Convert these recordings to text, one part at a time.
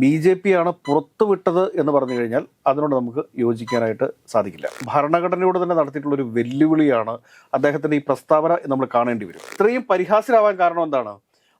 B J P ആണ് പുറത്തുവിട്ടത് എന്ന് പറഞ്ഞു കഴിഞ്ഞാൽ അതിനോട് നമുക്ക് യോജിക്കാനായിട്ട് സാധിക്കില്ല. ഭരണഘടനയോട് തന്നെ നടത്തിയിട്ടുള്ള ഒരു വെല്ലുവിളിയാണ് അദ്ദേഹത്തിന്റെ ഈ പ്രസ്താവന നമ്മൾ കാണേണ്ടി വരും. ഇത്രയും പരിഹാസ്യരാവാൻ കാരണം എന്താണ്?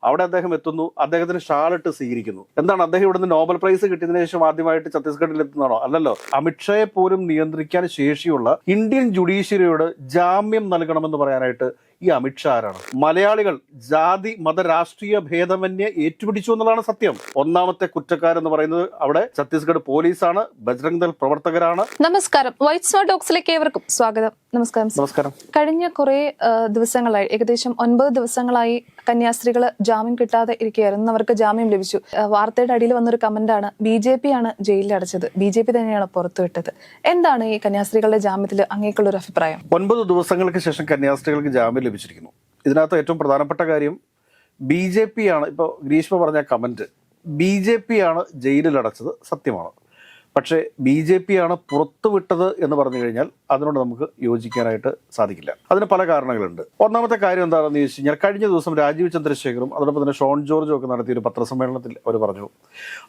അവിടെ അദ്ദേഹം എത്തുന്നു അദ്ദേഹത്തിന് ഷാളിട്ട് സ്വീകരിക്കുന്നു. എന്താണ് അദ്ദേഹം ഇവിടുന്ന് നോബൽ പ്രൈസ് കിട്ടിയതിനു ശേഷം ആദ്യമായിട്ട് ഛത്തീസ്ഗഡിൽ എത്തുന്നതാണോ? അല്ലല്ലോ അമിത്ഷയെ പോലും നിയന്ത്രിക്കാൻ ശേഷിയുള്ള ഇന്ത്യൻ ജുഡീഷ്യറിയോട് ജാമ്യം നൽകണമെന്ന് പറയാനായിട്ട് ഈ അമിത്ഷാ ആരാണ് മലയാളികൾ ജാതി മത രാഷ്ട്രീയ ഭേദമന്യേ ഏറ്റുപിടിച്ചു എന്നുള്ളതാണ് സത്യം. ഒന്നാമത്തെ കുറ്റക്കാരെന്ന് പറയുന്നത് അവിടെ ഛത്തീസ്ഗഡ് പോലീസാണ്. ബജ്രംഗ് ദൾ പ്രവർത്തകരാണ്. നമസ്കാരം. വൈറ്റ് സ്മാർട്ട് ടോക്സിലേക്ക് ഏവർക്കും സ്വാഗതം. നമസ്കാരം നമസ്കാരം. കഴിഞ്ഞ കുറെ ദിവസങ്ങളായി ഏകദേശം ഒൻപത് ദിവസങ്ങളായി കന്യാസ്ത്രീകൾ ജാമ്യം കിട്ടാതെ ഇരിക്കുകയായിരുന്നു. അവർക്ക് ജാമ്യം ലഭിച്ചു. വാർത്തയുടെ അടിയിൽ വന്നൊരു കമന്റാണ് ബി ജെ പി ആണ് ജയിലിൽ അടച്ചത്. ബി ജെ പി തന്നെയാണ് പുറത്തുവിട്ടത് എന്താണ് ഈ കന്യാസ്ത്രീകളുടെ ജാമ്യത്തിൽ അങ്ങേക്കുള്ള ഒരു അഭിപ്രായം? ഒൻപത് ദിവസങ്ങൾക്ക് ശേഷം കന്യാസ്ത്രീകൾക്ക് ജാമ്യം ലഭിച്ചിരിക്കുന്നു. ഇതിനകത്ത് ഏറ്റവും പ്രധാനപ്പെട്ട കാര്യം ബി ജെ പി ആണ് ഇപ്പോൾ ഗ്രീഷ്മ പറഞ്ഞ കമന്റ് ബി ജെ പി ആണ് ജയിലിൽ അടച്ചത് സത്യമാണ്. പക്ഷേ ബി ജെ പി ആണ് പുറത്തുവിട്ടത് എന്ന് പറഞ്ഞു കഴിഞ്ഞാൽ അതിനോട് നമുക്ക് യോജിക്കാനായിട്ട് സാധിക്കില്ല. അതിന് പല കാരണങ്ങളുണ്ട്. ഒന്നാമത്തെ കാര്യം എന്താണെന്ന് ചോദിച്ചു കഴിഞ്ഞാൽ കഴിഞ്ഞ ദിവസം രാജീവ് ചന്ദ്രശേഖറും അതോടൊപ്പം തന്നെ ഷോൺ ജോർജും ഒക്കെ നടത്തിയ ഒരു പത്രസമ്മേളനത്തിൽ അവർ പറഞ്ഞു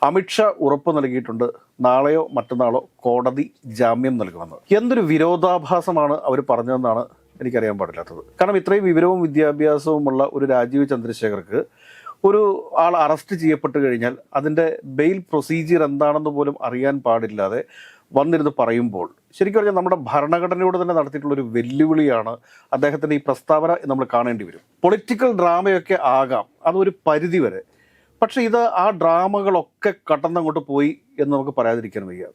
അമിത്ഷാ ഉറപ്പ് നൽകിയിട്ടുണ്ട് നാളെയോ മറ്റന്നാളോ കോടതി ജാമ്യം നൽകുമെന്ന്. എന്തൊരു വിരോധാഭാസമാണ് അവർ പറഞ്ഞതെന്നാണ് എനിക്കറിയാൻ പാടില്ലാത്തത്. കാരണം ഇത്രയും വിവരവും വിദ്യാഭ്യാസവുമുള്ള ഒരു രാജീവ് ചന്ദ്രശേഖർക്ക് ഒരു ആൾ അറസ്റ്റ് ചെയ്യപ്പെട്ട് കഴിഞ്ഞാൽ അതിന്റെ ബെയിൽ പ്രൊസീജിയർ എന്താണെന്ന് പോലും അറിയാൻ പാടില്ലാതെ വന്നിരുന്ന് പറയുമ്പോൾ ശരിക്കും പറഞ്ഞാൽ നമ്മുടെ ഭരണഘടനയോട് തന്നെ നടത്തിയിട്ടുള്ള ഒരു വെല്ലുവിളിയാണ് അദ്ദേഹത്തിന്റെ ഈ പ്രസ്താവന നമ്മൾ കാണേണ്ടി വരും. പൊളിറ്റിക്കൽ ഡ്രാമയൊക്കെ ആകാം അതൊരു പരിധി വരെ പക്ഷേ ഇത് ആ ഡ്രാമകളൊക്കെ കടന്നങ്ങോട്ട് പോയി എന്ന് നമുക്ക് പറയാതിരിക്കാൻ വയ്യ.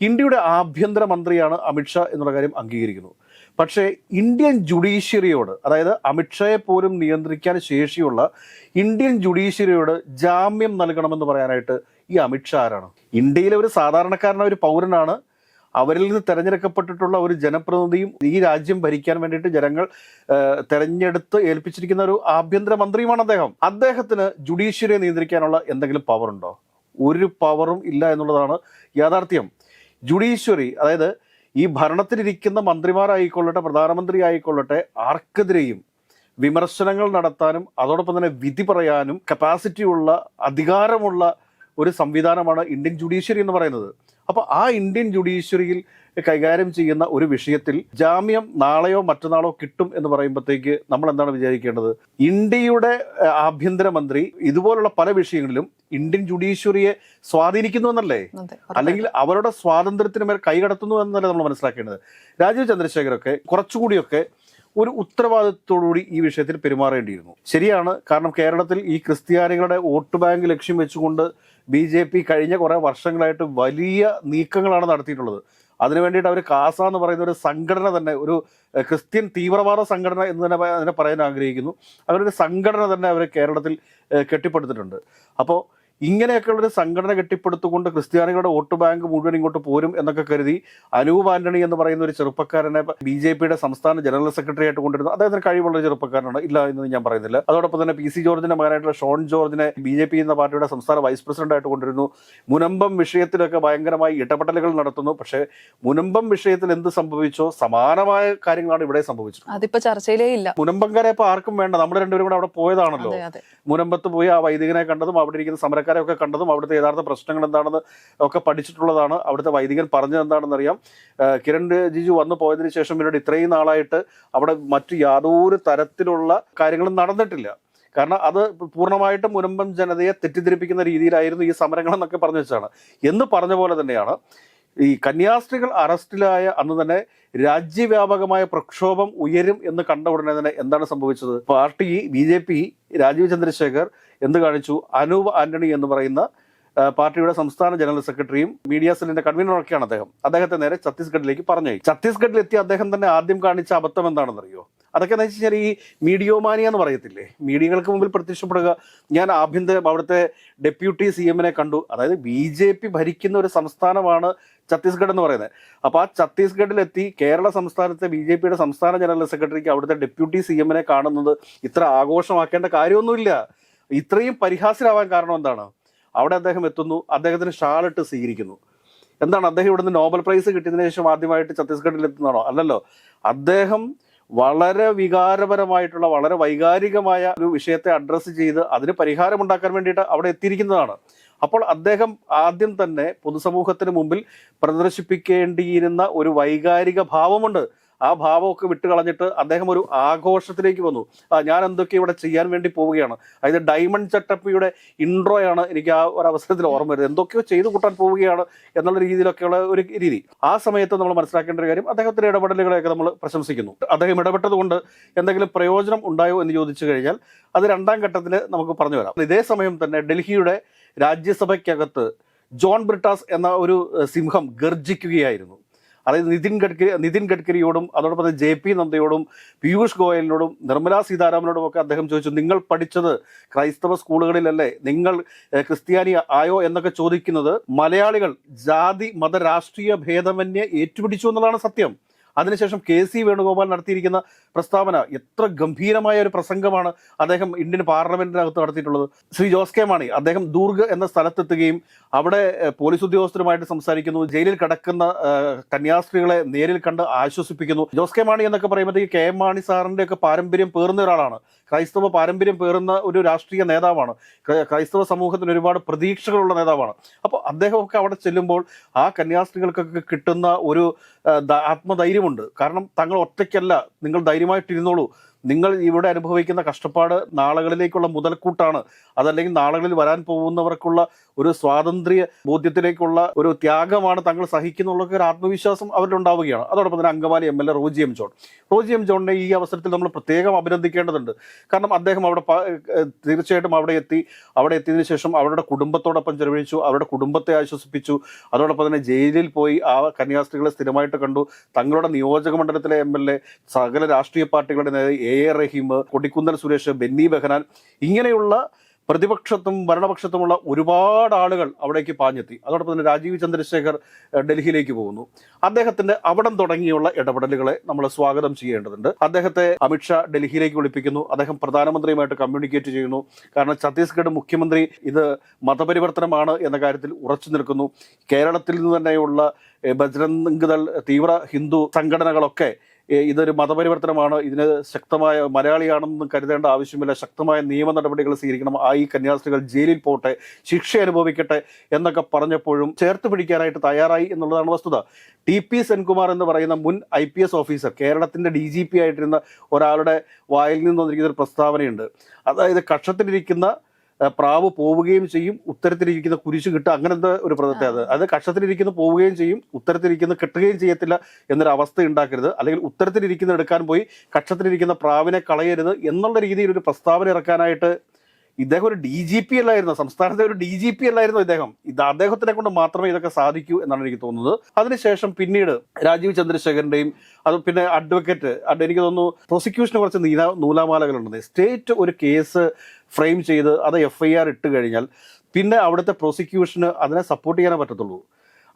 ഇന്ത്യയുടെ ആഭ്യന്തര മന്ത്രിയാണ് അമിത്ഷാ എന്നുള്ള കാര്യം അംഗീകരിക്കുന്നു. പക്ഷേ ഇന്ത്യൻ ജുഡീഷ്യറിയോട് അതായത് അമിത്ഷയെ പോലും നിയന്ത്രിക്കാൻ ശേഷിയുള്ള ഇന്ത്യൻ ജുഡീഷ്യറിയോട് ജാമ്യം നൽകണമെന്ന് പറയാനായിട്ട് ഈ അമിത്ഷാ ആരാണ്? ഇന്ത്യയിലെ ഒരു സാധാരണക്കാരനായ ഒരു പൗരനാണ്. അവരിൽ നിന്ന് തെരഞ്ഞെടുക്കപ്പെട്ടിട്ടുള്ള ഒരു ജനപ്രതിനിധിയും ഈ രാജ്യം ഭരിക്കാൻ വേണ്ടിയിട്ട് ജനങ്ങൾ തെരഞ്ഞെടുത്ത് ഏൽപ്പിച്ചിരിക്കുന്ന ഒരു ആഭ്യന്തര മന്ത്രിയുമാണ് അദ്ദേഹം. അദ്ദേഹത്തിന് ജുഡീഷ്യറിയെ നിയന്ത്രിക്കാനുള്ള എന്തെങ്കിലും പവർ ഉണ്ടോ ഒരു പവറും ഇല്ല എന്നുള്ളതാണ് യാഥാർത്ഥ്യം. ജുഡീഷ്യറി അതായത് ഈ ഭരണത്തിലിരിക്കുന്ന മന്ത്രിമാരായിക്കൊള്ളട്ടെ പ്രധാനമന്ത്രി ആയിക്കൊള്ളട്ടെ ആർക്കെതിരെയും വിമർശനങ്ങൾ നടത്താനും അതോടൊപ്പം തന്നെ വിധി പറയാനും കപ്പാസിറ്റി ഉള്ള അധികാരമുള്ള ഒരു സംവിധാനമാണ് ഇന്ത്യൻ ജുഡീഷ്യറി എന്ന് പറയുന്നത്. അപ്പോൾ ആ ഇന്ത്യൻ ജുഡീഷ്യറിയിൽ കൈകാര്യം ചെയ്യുന്ന ഒരു വിഷയത്തിൽ ജാമ്യം നാളെയോ മറ്റന്നാളോ കിട്ടും എന്ന് പറയുമ്പോഴത്തേക്ക് നമ്മൾ എന്താണ് വിചാരിക്കേണ്ടത്? ഇന്ത്യയുടെ ആഭ്യന്തരമന്ത്രി ഇതുപോലുള്ള പല വിഷയങ്ങളിലും ഇന്ത്യൻ ജുഡീഷ്യറിയെ സ്വാധീനിക്കുന്നു എന്നല്ലേ? അല്ലെങ്കിൽ അവരുടെ സ്വാതന്ത്ര്യത്തിന് മേൽ കൈകടത്തുന്നു എന്നല്ലേ നമ്മൾ മനസ്സിലാക്കേണ്ടത്? രാജീവ് ചന്ദ്രശേഖരൊക്കെ കുറച്ചുകൂടിയൊക്കെ ഒരു ഉത്തരവാദിത്തോടുകൂടി ഈ വിഷയത്തിൽ പെരുമാറേണ്ടിയിരുന്നു. ശരിയാണ് കാരണം കേരളത്തിൽ ഈ ക്രിസ്ത്യാനികളുടെ വോട്ട് ബാങ്ക് ലക്ഷ്യം വെച്ചുകൊണ്ട് ബി ജെ പി കഴിഞ്ഞ കുറേ വർഷങ്ങളായിട്ട് വലിയ നീക്കങ്ങളാണ് നടത്തിയിട്ടുള്ളത്. അതിനു വേണ്ടിയിട്ട് അവർ കാസ എന്ന് പറയുന്ന ഒരു സംഘടന തന്നെ ഒരു ക്രിസ്ത്യൻ തീവ്രവാദ സംഘടന എന്ന് തന്നെ അതിനെ പറയാൻ ആഗ്രഹിക്കുന്നു. അങ്ങനെ ഒരു സംഘടന തന്നെ അവർ കേരളത്തിൽ കെട്ടിപ്പടുത്തിട്ടുണ്ട്. അപ്പോൾ ഇങ്ങനെയൊക്കെയുള്ളൊരു സംഘടന കെട്ടിപ്പടുത്തുകൊണ്ട് ക്രിസ്ത്യാനികളുടെ വോട്ട് ബാങ്ക് മുഴുവൻ ഇങ്ങോട്ട് പോരും എന്നൊക്കെ കരുതി അനൂപ് ആന്റണി എന്ന് പറയുന്ന ഒരു ചെറുപ്പക്കാരനെ ബി ജെ പിയുടെ സംസ്ഥാന ജനറൽ സെക്രട്ടറി ആയിട്ട് കൊണ്ടിരുന്നു അദ്ദേഹത്തിന് കഴിവുള്ള ഒരു ചെറുപ്പക്കാരനാണ്. ഇല്ല എന്ന് ഞാൻ പറയുന്നില്ല. അതോടൊപ്പം തന്നെ പി സി ജോർജിന്റെ മകനായിട്ടുള്ള ഷോൺ ജോർജിനെ ബി ജെ പി എന്ന പാർട്ടിയുടെ സംസ്ഥാന വൈസ് പ്രസിഡന്റ് ആയിട്ട് കൊണ്ടിരുന്നു മുനമ്പം വിഷയത്തിലൊക്കെ ഭയങ്കരമായി ഇടപെടലുകൾ നടത്തുന്നു. പക്ഷേ മുനമ്പം വിഷയത്തിൽ എന്ത് സംഭവിച്ചോ സമാനമായ കാര്യങ്ങളാണ് ഇവിടെ സംഭവിച്ചത് അതിപ്പോ ചർച്ചയിലേ ഇല്ല. മുനമ്പംകാരെ ഇപ്പൊ ആർക്കും വേണ്ട. നമ്മൾ രണ്ടുപേരും കൂടെ അവിടെ പോയതാണല്ലോ. മുനമ്പത്ത് പോയി ആ വൈദികനെ കണ്ടതും അവിടെ ഇരിക്കുന്ന സമരക്കാരെ ഒക്കെ കണ്ടതും അവിടുത്തെ യഥാർത്ഥ പ്രശ്നങ്ങൾ എന്താണെന്ന് ഒക്കെ പഠിച്ചിട്ടുള്ളതാണ്. അവിടുത്തെ വൈദികൻ പറഞ്ഞത് എന്താണെന്ന് അറിയാം. കിരൺ ജിജു വന്നു പോയതിനു ശേഷം പിന്നീട് ഇത്രയും നാളായിട്ട് അവിടെ മറ്റു യാതൊരു തരത്തിലുള്ള കാര്യങ്ങളും നടന്നിട്ടില്ല. കാരണം അത് പൂർണമായിട്ടും മുനമ്പം ജനതയെ തെറ്റിദ്ധരിപ്പിക്കുന്ന രീതിയിലായിരുന്നു ഈ സമരങ്ങൾ എന്നൊക്കെ പറഞ്ഞു വെച്ചാണ് എന്ന് പറഞ്ഞ പോലെ തന്നെയാണ് ഈ കന്യാസ്ത്രീകൾ അറസ്റ്റിലായ അന്ന് തന്നെ രാജ്യവ്യാപകമായ പ്രക്ഷോഭം ഉയരും എന്ന് കണ്ട ഉടനെ തന്നെ എന്താണ് സംഭവിച്ചത്? Party B J P Rajeev Chandrasekhar എന്ത് കാണിച്ചു? അനൂപ് ആന്റണി എന്ന് പറയുന്ന പാർട്ടിയുടെ സംസ്ഥാന ജനറൽ സെക്രട്ടറിയും മീഡിയ സെല്ലിന്റെ കൺവീനറൊക്കെയാണ് അദ്ദേഹം. അദ്ദേഹത്തെ നേരെ ഛത്തീസ്ഗഡിലേക്ക് പറഞ്ഞു ഛത്തീസ്ഗഡിൽ എത്തി അദ്ദേഹം തന്നെ ആദ്യം കാണിച്ച അബദ്ധം എന്താണെന്നറിയോ? അതൊക്കെ എന്ന് വെച്ച് ഈ മീഡിയോമാനിയ എന്ന് പറയത്തില്ലേ? മീഡിയകൾക്ക് മുമ്പിൽ പ്രത്യക്ഷപ്പെടുക. ഞാൻ ആഭ്യന്തര അവിടുത്തെ ഡെപ്യൂട്ടി സി എമ്മിനെ കണ്ടു. അതായത് ബി ജെ പി ഭരിക്കുന്ന ഒരു സംസ്ഥാനമാണ് ഛത്തീസ്ഗഡ് എന്ന് പറയുന്നത്. അപ്പോൾ ആ ഛത്തീസ്ഗഡിലെത്തി കേരള സംസ്ഥാനത്തെ ബി ജെ പിയുടെ സംസ്ഥാന ജനറൽ സെക്രട്ടറിക്ക് അവിടുത്തെ ഡെപ്യൂട്ടി സി എമ്മിനെ കാണുന്നത് ഇത്ര ആഘോഷമാക്കേണ്ട കാര്യമൊന്നുമില്ല. ഇത്രയും പരിഹാസ്യരാവാൻ കാരണം എന്താണ്? അവിടെ അദ്ദേഹം എത്തുന്നു. അദ്ദേഹത്തിന് ഷാളിട്ട് സ്വീകരിക്കുന്നു. എന്താണ്? അദ്ദേഹം ഇവിടുന്ന് നോബൽ പ്രൈസ് കിട്ടിയതിനു ശേഷം ആദ്യമായിട്ട് ഛത്തീസ്ഗഡിൽ എത്തുന്നതാണോ അല്ലല്ലോ. അദ്ദേഹം വളരെ വികാരപരമായിട്ടുള്ള വളരെ വൈകാരികമായ ഒരു വിഷയത്തെ അഡ്രസ്സ് ചെയ്ത് അതിന് പരിഹാരം ഉണ്ടാക്കാൻ വേണ്ടിയിട്ട് അവിടെ എത്തിയിരിക്കുന്നതാണ്. അപ്പോൾ അദ്ദേഹം ആദ്യം തന്നെ പൊതുസമൂഹത്തിന് മുമ്പിൽ പ്രദർശിപ്പിക്കേണ്ടിയിരുന്ന ഒരു വൈകാരിക ഭാവമുണ്ട്. ആ ഭാവമൊക്കെ വിട്ട് കളഞ്ഞിട്ട് അദ്ദേഹം ഒരു ആഘോഷത്തിലേക്ക് വന്നു. ഞാൻ എന്തൊക്കെ ഇവിടെ ചെയ്യാൻ വേണ്ടി പോവുകയാണ്. അതായത് ഡയമണ്ട് ചട്ടപ്പിയുടെ ഇൻട്രോയാണ് എനിക്ക് ആ ഒരു അവസരത്തിൽ ഓർമ്മ വരുന്നത്. എന്തൊക്കെയോ ചെയ്തു കൂട്ടാൻ പോവുകയാണ് എന്നുള്ള രീതിയിലൊക്കെയുള്ള ഒരു രീതി. ആ സമയത്ത് നമ്മൾ മനസ്സിലാക്കേണ്ട ഒരു കാര്യം അദ്ദേഹത്തിന്റെ ഇടപെടലുകളെയൊക്കെ നമ്മൾ പ്രശംസിക്കുന്നു. അദ്ദേഹം ഇടപെട്ടത് കൊണ്ട് എന്തെങ്കിലും പ്രയോജനം ഉണ്ടായോ എന്ന് ചോദിച്ചു കഴിഞ്ഞാൽ അത് രണ്ടാം ഘട്ടത്തിൽ നമുക്ക് പറഞ്ഞു വരാം ഇതേ സമയം തന്നെ ഡൽഹിയുടെ രാജ്യസഭയ്ക്കകത്ത് ജോൺ ബ്രിട്ടാസ് എന്ന ഒരു സിംഹം ഗർജിക്കുകയായിരുന്നു അതായത് നിതിൻ ഗഡ്കരി നിതിൻ ഗഡ്കരിയോടും അതോടൊപ്പം തന്നെ ജെ പി നന്ദയോടും പീയൂഷ് ഗോയലിനോടും നിർമ്മലാ സീതാരാമനോടും ഒക്കെ അദ്ദേഹം ചോദിച്ചു നിങ്ങൾ പഠിച്ചത് ക്രൈസ്തവ സ്കൂളുകളിലല്ലേ? നിങ്ങൾ ക്രിസ്ത്യാനി ആയോ? എന്നൊക്കെ ചോദിക്കുന്നത് മലയാളികൾ ജാതി മത രാഷ്ട്രീയ ഭേദമന്യേ ഏറ്റുപിടിച്ചു എന്നുള്ളതാണ് സത്യം. അതിനുശേഷം കെ സി വേണുഗോപാൽ നടത്തിയിരിക്കുന്ന പ്രസ്താവന എത്ര ഗംഭീരമായ ഒരു പ്രസംഗമാണ് അദ്ദേഹം ഇന്ത്യൻ പാർലമെന്റിനകത്ത് നടത്തിയിട്ടുള്ളത്. ശ്രീ ജോസ് കെ മാണി അദ്ദേഹം ദൂർഗ് എന്ന സ്ഥലത്തെത്തുകയും അവിടെ പോലീസ് ഉദ്യോഗസ്ഥരുമായിട്ട് സംസാരിക്കുന്നു ജയിലിൽ കിടക്കുന്ന കന്യാസ്ത്രീകളെ നേരിൽ കണ്ട് ആശ്വസിപ്പിക്കുന്നു. ജോസ് കെ മാണി എന്നൊക്കെ പറയുമ്പോഴത്തേക്ക് കെ എം മാണി സാറിന്റെ ഒക്കെ പാരമ്പര്യം പേറുന്ന ഒരാളാണ്. ക്രൈസ്തവ പാരമ്പര്യം പേറുന്ന ഒരു രാഷ്ട്രീയ നേതാവാണ്. ക്രൈസ്തവ സമൂഹത്തിന് ഒരുപാട് പ്രതീക്ഷകളുള്ള നേതാവാണ്. അപ്പോൾ അദ്ദേഹമൊക്കെ അവിടെ ചെല്ലുമ്പോൾ ആ കന്യാസ്ത്രീകൾക്കൊക്കെ കിട്ടുന്ന ഒരു ആ, ആത്മധൈര്യമുണ്ട് കാരണം തങ്ങൾ ഒറ്റയ്ക്കല്ല. നിങ്ങൾ ധൈര്യമായിട്ടിരുന്നോളൂ. നിങ്ങൾ ഇവിടെ അനുഭവിക്കുന്ന കഷ്ടപ്പാട് നാളുകളിലേക്കുള്ള മുതൽക്കൂട്ടാണ്. അതല്ലെങ്കിൽ നാളുകളിൽ വരാൻ പോകുന്നവർക്കുള്ള ഒരു സ്വാതന്ത്ര്യ ബോധ്യത്തിലേക്കുള്ള ഒരു ത്യാഗമാണ് തങ്ങൾ സഹിക്കുന്നുള്ളൊക്കെ ഒരു ആത്മവിശ്വാസം അവരിലുണ്ടാവുകയാണ് അതോടൊപ്പം തന്നെ Angamaly M L A Roji M John. Roji M ജോണിനെ ഈ അവസരത്തിൽ നമ്മൾ പ്രത്യേകം അഭിനന്ദിക്കേണ്ടതുണ്ട്. കാരണം അദ്ദേഹം അവിടെ തീർച്ചയായിട്ടും അവിടെ എത്തി. അവിടെ എത്തിയതിനു ശേഷം അവരുടെ കുടുംബത്തോടൊപ്പം ചെലവഴിച്ചു. അവരുടെ കുടുംബത്തെ ആശ്വസിപ്പിച്ചു. അതോടൊപ്പം തന്നെ ജയിലിൽ പോയി ആ കന്യാസ്ത്രീകളെ സ്ഥിരമായിട്ട് കണ്ടു. തങ്ങളുടെ നിയോജക മണ്ഡലത്തിലെ എം എൽ എ സകല രാഷ്ട്രീയ പാർട്ടികളുടെ നേതാവ് എ എ. റഹീം കൊടിക്കുന്നൽ സുരേഷ് ബെന്നി ബെഹനാൻ ഇങ്ങനെയുള്ള പ്രതിപക്ഷത്തും ഭരണപക്ഷത്തുമുള്ള ഒരുപാട് ആളുകൾ അവിടേക്ക് പാഞ്ഞെത്തി. അതോടൊപ്പം തന്നെ രാജീവ് ചന്ദ്രശേഖർ ഡൽഹിയിലേക്ക് പോകുന്നു. അദ്ദേഹത്തിന്റെ അവിടം തുടങ്ങിയുള്ള ഇടപെടലുകളെ നമ്മൾ സ്വാഗതം ചെയ്യേണ്ടതുണ്ട്. അദ്ദേഹത്തെ അമിത്ഷാ ഡൽഹിയിലേക്ക് വിളിപ്പിക്കുന്നു. അദ്ദേഹം പ്രധാനമന്ത്രിയുമായിട്ട് കമ്മ്യൂണിക്കേറ്റ് ചെയ്യുന്നു. കാരണം ഛത്തീസ്ഗഡ് മുഖ്യമന്ത്രി ഇത് മതപരിവർത്തനമാണ് എന്ന കാര്യത്തിൽ ഉറച്ചു നിൽക്കുന്നു. കേരളത്തിൽ നിന്ന് തന്നെയുള്ള ബജ്രംഗ്ദൾ ബജ്രംഗ് ദൾ തീവ്ര ഹിന്ദു സംഘടനകളൊക്കെ ഇതൊരു മതപരിവർത്തനമാണ്. ഇതിന് ശക്തമായ മലയാളിയാണെന്ന് കരുതേണ്ട ആവശ്യമില്ല. ശക്തമായ നിയമ നടപടികൾ സ്വീകരിക്കണം. ആ ഈ കന്യാസ്ത്രീകൾ ജയിലിൽ പോട്ടെ ശിക്ഷ അനുഭവിക്കട്ടെ എന്നൊക്കെ പറഞ്ഞപ്പോഴും ചേർത്ത് പിടിക്കാനായിട്ട് തയ്യാറായി എന്നുള്ളതാണ് വസ്തുത. ടി പി സെൻകുമാർ എന്ന് പറയുന്ന മുൻ ഐ പി എസ് ഓഫീസർ കേരളത്തിന്റെ ഡി ജി പി ആയിട്ടിരുന്ന ഒരാളുടെ വായിൽ നിന്ന് വന്നിരിക്കുന്ന ഒരു പ്രസ്താവനയുണ്ട്. അതായത് കക്ഷത്തിലിരിക്കുന്ന പ്രാവ് പോവുകയും ചെയ്യും ഉത്തരത്തിലിരിക്കുന്ന കുരിശ് കിട്ടുക. അങ്ങനത്തെ ഒരു പ്രദത്തെ അത്. അത് കക്ഷത്തിലിരിക്കുന്ന പോവുകയും ചെയ്യും ഉത്തരത്തിലിരിക്കുന്ന കിട്ടുകയും ചെയ്യത്തില്ല എന്നൊരു അവസ്ഥ ഉണ്ടാക്കരുത്. അല്ലെങ്കിൽ ഉത്തരത്തിലിരിക്കുന്ന എടുക്കാൻ പോയി കക്ഷത്തിലിരിക്കുന്ന പ്രാവിനെ കളയരുത് എന്നുള്ള രീതിയിൽ ഒരു പ്രസ്താവന ഇറക്കാനായിട്ട് ഇദ്ദേഹം ഒരു ഡി ജി പി അല്ലായിരുന്നു? സംസ്ഥാനത്തെ ഒരു ഡി ജി പി അല്ലായിരുന്നു ഇദ്ദേഹം? ഇത് അദ്ദേഹത്തിനെ കൊണ്ട് മാത്രമേ ഇതൊക്കെ സാധിക്കൂ എന്നാണ് എനിക്ക് തോന്നുന്നത്. അതിനുശേഷം പിന്നീട് രാജീവ് ചന്ദ്രശേഖരന്റെയും അത് പിന്നെ അഡ്വക്കേറ്റ് അഡ്വ എനിക്ക് തോന്നുന്നു പ്രോസിക്യൂഷന് കുറച്ച് നീല നൂലാമാലകളുണ്ട്. സ്റ്റേറ്റ് ഒരു കേസ് ഫ്രെയിം ചെയ്ത് അത് എഫ് ഐ ആർ ഇട്ട് കഴിഞ്ഞാൽ പിന്നെ അവിടുത്തെ പ്രോസിക്യൂഷന് അതിനെ സപ്പോർട്ട് ചെയ്യാനേ പറ്റത്തുള്ളൂ.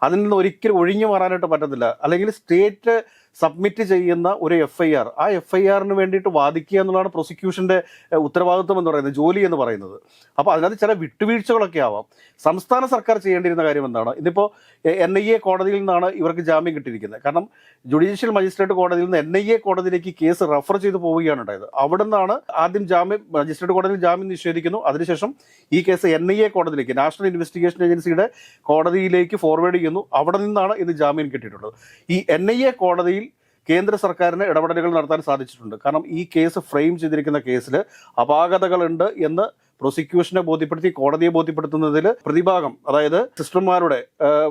അതിൽ നിന്ന് ഒരിക്കലും ഒഴിഞ്ഞു മാറാനായിട്ട് പറ്റത്തില്ല. അല്ലെങ്കിൽ സ്റ്റേറ്റ് സബ്മിറ്റ് ചെയ്യുന്ന ഒരു എഫ് ഐ ആർ ആ എഫ് ഐ ആറിന് വേണ്ടിയിട്ട് വാദിക്കുക എന്നുള്ളതാണ് പ്രോസിക്യൂഷന്റെ ഉത്തരവാദിത്വം എന്ന് പറയുന്നത് ജോലി എന്ന് പറയുന്നത്. അപ്പോൾ അതിനകത്ത് ചില വിട്ടുവീഴ്ചകളൊക്കെ ആവാം. സംസ്ഥാന സർക്കാർ ചെയ്യേണ്ടിയിരുന്ന കാര്യം എന്താണ്? ഇതിപ്പോൾ എൻ ഐ എ കോടതിയിൽ നിന്നാണ് ഇവർക്ക് ജാമ്യം കിട്ടിയിരിക്കുന്നത്. കാരണം ജുഡീഷ്യൽ മജിസ്ട്രേറ്റ് കോടതിയിൽ നിന്ന് എൻ ഐ എ കോടതിയിലേക്ക് കേസ് റെഫർ ചെയ്ത് പോവുകയാണ് ഉണ്ടായത്. അവിടെ നിന്നാണ് ആദ്യം ജാമ്യം മജിസ്ട്രേറ്റ് കോടതിയിൽ ജാമ്യം നിഷേധിക്കുന്നു. അതിനുശേഷം ഈ കേസ് എൻ ഐ എ കോടതിയിലേക്ക് നാഷണൽ ഇൻവെസ്റ്റിഗേഷൻ ഏജൻസിയുടെ കോടതിയിലേക്ക് ഫോർവേഡ് ചെയ്യുന്നു. അവിടെ നിന്നാണ് ഇത് ജാമ്യം കിട്ടിയിട്ടുള്ളത്. ഈ എൻ ഐ എ കോടതിയിൽ കേന്ദ്ര സർക്കാരിന് ഇടപെടലുകൾ നടത്താൻ സാധിച്ചിട്ടുണ്ട്. കാരണം ഈ കേസ് ഫ്രെയിം ചെയ്തിരിക്കുന്ന കേസിൽ അപാകതകളുണ്ട് എന്ന് പ്രോസിക്യൂഷനെ ബോധ്യപ്പെടുത്തി കോടതിയെ ബോധ്യപ്പെടുത്തുന്നതിൽ പ്രതിഭാഗം അതായത് സിസ്റ്റർമാരുടെ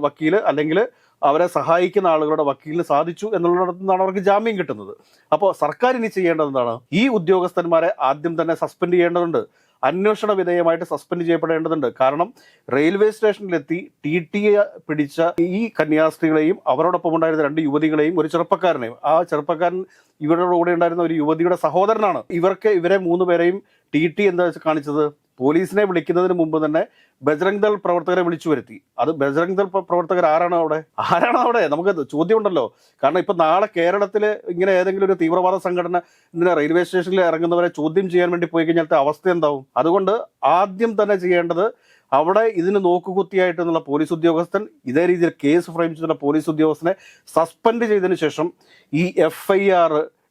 വക്കീൽ അല്ലെങ്കിൽ അവരെ സഹായിക്കുന്ന ആളുകളുടെ വക്കീലിന് സാധിച്ചു എന്നുള്ളിടത്തു നിന്നാണ് അവർക്ക് ജാമ്യം കിട്ടുന്നത്. അപ്പോൾ സർക്കാർ ഇനി ചെയ്യേണ്ടത് എന്താണ്? ഈ ഉദ്യോഗസ്ഥന്മാരെ ആദ്യം തന്നെ സസ്പെൻഡ് ചെയ്യേണ്ടതുണ്ട്. അന്വേഷണ വിധേയമായിട്ട് സസ്പെൻഡ് ചെയ്യപ്പെടേണ്ടതുണ്ട്. കാരണം റെയിൽവേ സ്റ്റേഷനിലെത്തി ടി ടിയെ പിടിച്ച ഈ കന്യാസ്ത്രീകളെയും അവരോടൊപ്പം ഉണ്ടായിരുന്ന രണ്ട് യുവതികളെയും ഒരു ചെറുപ്പക്കാരനെയും. ആ ചെറുപ്പക്കാരൻ ഇവരുടെ കൂടെ ഉണ്ടായിരുന്ന ഒരു യുവതിയുടെ സഹോദരനാണ്. ഇവർക്ക് ഇവരെ മൂന്ന് പേരെയും ടി ടി എന്താ കാണിച്ചത്? പോലീസിനെ വിളിക്കുന്നതിന് മുമ്പ് തന്നെ ബജ്രംഗ് ദൾ പ്രവർത്തകരെ വിളിച്ചു വരുത്തി. അത് ബജ്രംഗ് ദൾ പ്ര- പ്രവർത്തകർ ആരാണ് അവിടെ? ആരാണ് അവിടെ? നമുക്ക് ചോദ്യം ഉണ്ടല്ലോ കാരണം ഇപ്പൊ നാളെ കേരളത്തിൽ ഇങ്ങനെ ഏതെങ്കിലും ഒരു തീവ്രവാദ സംഘടന ഇങ്ങനെ റെയിൽവേ സ്റ്റേഷനിൽ ഇറങ്ങുന്നവരെ ചോദ്യം ചെയ്യാൻ വേണ്ടി പോയി കഴിഞ്ഞാൽ അവസ്ഥ എന്താവും? അതുകൊണ്ട് ആദ്യം തന്നെ ചെയ്യേണ്ടത് അവിടെ ഇതിന് നോക്കുകുത്തിയായിട്ടുള്ള പോലീസ് ഉദ്യോഗസ്ഥൻ ഇതേ രീതിയിൽ കേസ് ഫ്രെയിം ചെയ്തിട്ടുള്ള പോലീസ് ഉദ്യോഗസ്ഥനെ സസ്പെൻഡ് ചെയ്തതിനു ശേഷം ഈ എഫ്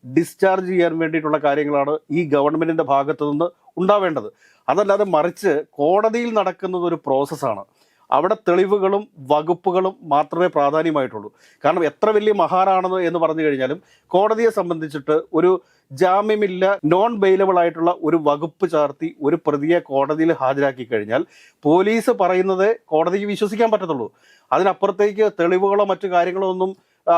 ഡിസ്ചാർജ് ചെയ്യാൻ വേണ്ടിയിട്ടുള്ള കാര്യങ്ങളാണ് ഈ ഗവൺമെന്റിന്റെ ഭാഗത്തു നിന്ന് ഉണ്ടാവേണ്ടത്. അതല്ലാതെ മറിച്ച് കോടതിയിൽ നടക്കുന്നത് ഒരു പ്രോസസ്സാണ്. അവിടെ തെളിവുകളും വകുപ്പുകളും മാത്രമേ പ്രാധാന്യമായിട്ടുള്ളൂ. കാരണം എത്ര വലിയ മഹാനാണെന്ന് എന്ന് പറഞ്ഞു കഴിഞ്ഞാലും കോടതിയെ സംബന്ധിച്ചിട്ട് ഒരു ജാമ്യമില്ല നോൺ ബെയിലബിൾ ആയിട്ടുള്ള ഒരു വകുപ്പ് ചാർത്തി ഒരു പ്രതിയെ കോടതിയിൽ ഹാജരാക്കി കഴിഞ്ഞാൽ പോലീസ് പറയുന്നത് കോടതിക്ക് വിശ്വസിക്കാൻ പറ്റത്തുള്ളൂ. അതിനപ്പുറത്തേക്ക് തെളിവുകളോ മറ്റു കാര്യങ്ങളോ ഒന്നും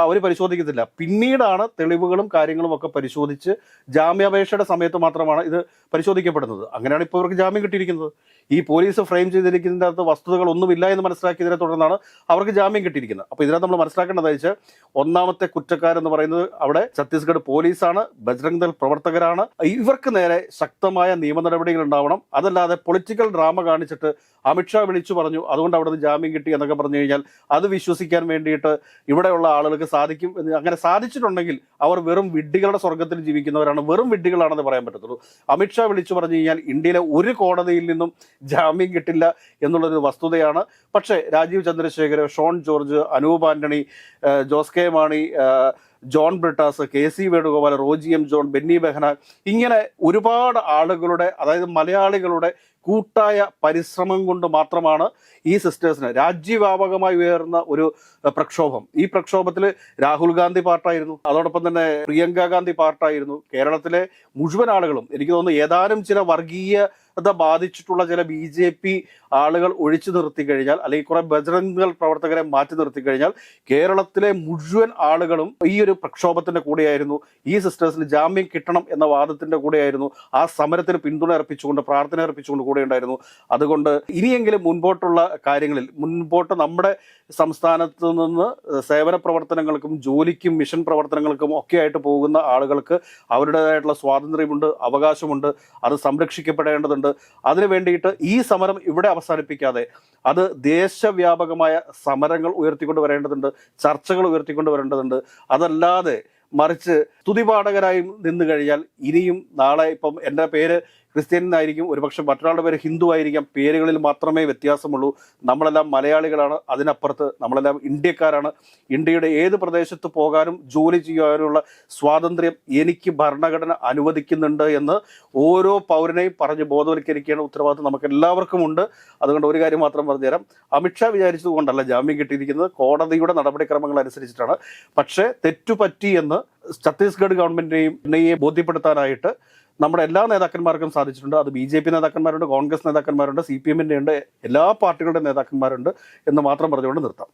അവർ പരിശോധിക്കത്തില്ല. പിന്നീടാണ് തെളിവുകളും കാര്യങ്ങളും ഒക്കെ പരിശോധിച്ച് ജാമ്യാപേക്ഷയുടെ സമയത്ത് മാത്രമാണ് ഇത് പരിശോധിക്കപ്പെടുന്നത്. അങ്ങനെയാണ് ഇപ്പോൾ ഇവർക്ക് ജാമ്യം കിട്ടിയിരിക്കുന്നത്. ഈ പോലീസ് ഫ്രെയിം ചെയ്തിരിക്കുന്നതിന്റെ അകത്ത് വസ്തുതകൾ ഒന്നുമില്ല എന്ന് മനസ്സിലാക്കിയതിനെ തുടർന്നാണ് അവർക്ക് ജാമ്യം കിട്ടിയിരിക്കുന്നത്. അപ്പോൾ ഇതിനകത്ത് നമ്മൾ മനസ്സിലാക്കേണ്ടത് വെച്ചാൽ ഒന്നാമത്തെ കുറ്റക്കാരെന്ന് പറയുന്നത് അവിടെ ഛത്തീസ്ഗഡ് പോലീസാണ് ബജ്രംഗ് ദൾ പ്രവർത്തകരാണ്. ഇവർക്ക് നേരെ ശക്തമായ നിയമ നടപടികൾ ഉണ്ടാവണം. അതല്ലാതെ പൊളിറ്റിക്കൽ ഡ്രാമ കാണിച്ചിട്ട് അമിത്ഷാ വിളിച്ചു പറഞ്ഞു അതുകൊണ്ട് അവിടെ നിന്ന് ജാമ്യം കിട്ടി എന്നൊക്കെ പറഞ്ഞു കഴിഞ്ഞാൽ അത് വിശ്വസിക്കാൻ വേണ്ടിയിട്ട് ഇവിടെയുള്ള ആളുകൾക്ക് സാധിക്കും എന്ന് അങ്ങനെ സാധിച്ചിട്ടുണ്ടെങ്കിൽ അവർ വെറും വിഡ്ഢികളുടെ സ്വർഗത്തിൽ ജീവിക്കുന്നവരാണ് വെറും വിഡ്ഢികളാണെന്ന് പറയാൻ പറ്റത്തുള്ളൂ. അമിത്ഷാ വിളിച്ചു പറഞ്ഞു കഴിഞ്ഞാൽ ഇന്ത്യയിലെ ഒരു കോടതിയിൽ നിന്നും ജാമ്യം കിട്ടില്ല എന്നുള്ളൊരു വസ്തുതയാണ്. പക്ഷേ Rajeev Chandrasekhar Shone George Anoop Antony Jose K Mani John Brittas K C Venugopal Roji M John Benny Behanan ഇങ്ങനെ ഒരുപാട് ആളുകളുടെ അതായത് മലയാളികളുടെ കൂട്ടായ പരിശ്രമം കൊണ്ട് മാത്രമാണ് ഈ സിസ്റ്റേഴ്സിന് രാജ്യവ്യാപകമായി ഉയർന്ന ഒരു പ്രക്ഷോഭം. ഈ പ്രക്ഷോഭത്തിൽ രാഹുൽ ഗാന്ധി പാർട്ടായിരുന്നു. അതോടൊപ്പം തന്നെ പ്രിയങ്ക ഗാന്ധി പാർട്ടായിരുന്നു. കേരളത്തിലെ മുഴുവൻ ആളുകളും എനിക്ക് തോന്നുന്നു ഏതാനും ചില വർഗീയത ബാധിച്ചിട്ടുള്ള ചില ബി ജെ പി ആളുകൾ ഒഴിച്ചു നിർത്തി കഴിഞ്ഞാൽ അല്ലെങ്കിൽ കുറെ ബജറംഗൽ പ്രവർത്തകരെ മാറ്റി നിർത്തി കഴിഞ്ഞാൽ കേരളത്തിലെ മുഴുവൻ ആളുകളും ഈ ഒരു പ്രക്ഷോഭത്തിന്റെ കൂടെയായിരുന്നു. ഈ സിസ്റ്റേഴ്സിന് ജാമ്യം കിട്ടണം എന്ന വാദത്തിന്റെ കൂടെയായിരുന്നു. ആ സമരത്തിന് പിന്തുണ അർപ്പിച്ചുകൊണ്ട് പ്രാർത്ഥന അർപ്പിച്ചുകൊണ്ട് കൂടെ ഉണ്ടായിരുന്നു. അതുകൊണ്ട് ഇനിയെങ്കിലും മുൻപോട്ടുള്ള കാര്യങ്ങളിൽ മുൻപോട്ട് നമ്മുടെ സംസ്ഥാനത്ത് നിന്ന് സേവന പ്രവർത്തനങ്ങൾക്കും ജോലിക്കും മിഷൻ പ്രവർത്തനങ്ങൾക്കും ഒക്കെ ആയിട്ട് പോകുന്ന ആളുകൾക്ക് അവരുടേതായിട്ടുള്ള സ്വാതന്ത്ര്യമുണ്ട് അവകാശമുണ്ട്. അത് സംരക്ഷിക്കപ്പെടേണ്ടതുണ്ട്. അതിനു വേണ്ടിയിട്ട് ഈ സമരം ഇവിടെ അവസാനിപ്പിക്കാതെ അത് ദേശവ്യാപകമായ സമരങ്ങൾ ഉയർത്തിക്കൊണ്ട് വരേണ്ടതുണ്ട് ചർച്ചകൾ ഉയർത്തിക്കൊണ്ട് വരേണ്ടതുണ്ട്. അതല്ലാതെ മറിച്ച് സ്തുതിപാഠകരായി നിന്നു കഴിഞ്ഞാൽ ഇനിയും നാളെ ഇപ്പം എന്റെ പേര് ക്രിസ്ത്യൻ എന്നായിരിക്കും ഒരുപക്ഷെ മറ്റൊരാളുടെ പേര് ഹിന്ദു ആയിരിക്കാം പേരുകളിൽ മാത്രമേ വ്യത്യാസമുള്ളൂ. നമ്മളെല്ലാം മലയാളികളാണ് അതിനപ്പുറത്ത് നമ്മളെല്ലാം ഇന്ത്യക്കാരാണ്. ഇന്ത്യയുടെ ഏത് പ്രദേശത്ത് പോകാനും ജോലി ചെയ്യാനുമുള്ള സ്വാതന്ത്ര്യം എനിക്ക് ഭരണഘടന അനുവദിക്കുന്നുണ്ട് എന്ന് ഓരോ പൗരനെയും പറഞ്ഞ് ബോധവൽക്കരിക്കേണ്ട ഉത്തരവാദിത്വം നമുക്ക് എല്ലാവർക്കും ഉണ്ട്. അതുകൊണ്ട് ഒരു കാര്യം മാത്രം പറഞ്ഞുതരാം. അമിത്ഷാ വിചാരിച്ചതുകൊണ്ടല്ല ജാമ്യം കിട്ടിയിരിക്കുന്നത്. കോടതിയുടെ നടപടിക്രമങ്ങൾ അനുസരിച്ചിട്ടാണ്. പക്ഷേ തെറ്റുപറ്റി എന്ന് ഛത്തീസ്ഗഡ് ഗവൺമെന്റിനെയും നെയ്യെ ബോധ്യപ്പെടുത്താനായിട്ട് നമ്മുടെ എല്ലാ നേതാക്കന്മാർക്കും സാധിച്ചിട്ടുണ്ട്. അത് ബി ജെ പി നേതാക്കന്മാരുണ്ട് കോൺഗ്രസ് നേതാക്കന്മാരുണ്ട് സി പി എമ്മിന്റെ ഉണ്ട് എല്ലാ പാർട്ടികളുടെ നേതാക്കന്മാരുണ്ട് എന്ന് മാത്രം പറഞ്ഞുകൊണ്ട് നിർത്താം.